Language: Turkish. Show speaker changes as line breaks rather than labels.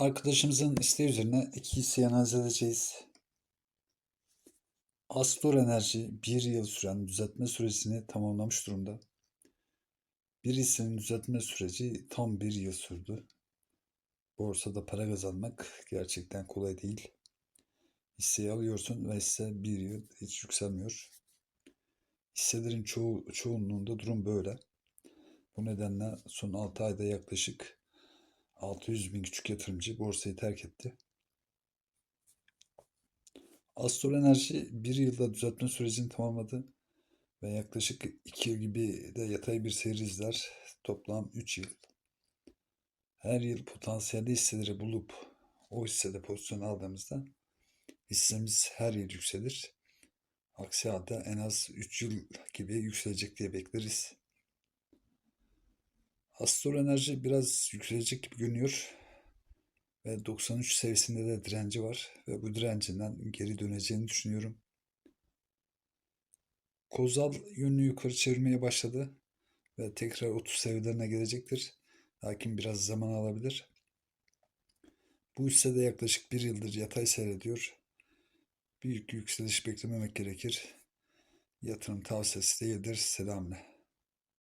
Arkadaşımızın isteği üzerine iki hisseyi analiz edeceğiz. Astor Enerji bir yıl süren düzeltme sürecini tamamlamış durumda. Bir hissenin düzeltme süreci tam bir yıl sürdü. Borsada para kazanmak gerçekten kolay değil. Hisseyi alıyorsun ve hisse bir yıl hiç yükselmiyor. Hisselerin çoğu, çoğunluğunda durum böyle. Bu nedenle son 6 ayda yaklaşık 600 bin küçük yatırımcı borsayı terk etti. Astor Enerji bir yılda düzeltme sürecini tamamladı ve yaklaşık 2 yıl gibi de yatay bir seyir izler. Toplam 3 yıl. Her yıl potansiyelli hisseleri bulup o hissede pozisyon aldığımızda hissemiz her yıl yükselir. Aksi halde en az 3 yıl gibi yükselecek diye bekleriz. Astor Enerji biraz yükselecek gibi görünüyor. Ve 93 seviyesinde de direnci var. Ve bu direncinden geri döneceğini düşünüyorum. Kozal yönünü yukarı çevirmeye başladı. Ve tekrar 30 seviyelerine gelecektir. Lakin biraz zaman alabilir. Bu hisse de yaklaşık bir yıldır yatay seyrediyor. Büyük yükseliş beklememek gerekir. Yatırım tavsiyesi değildir. Selamle.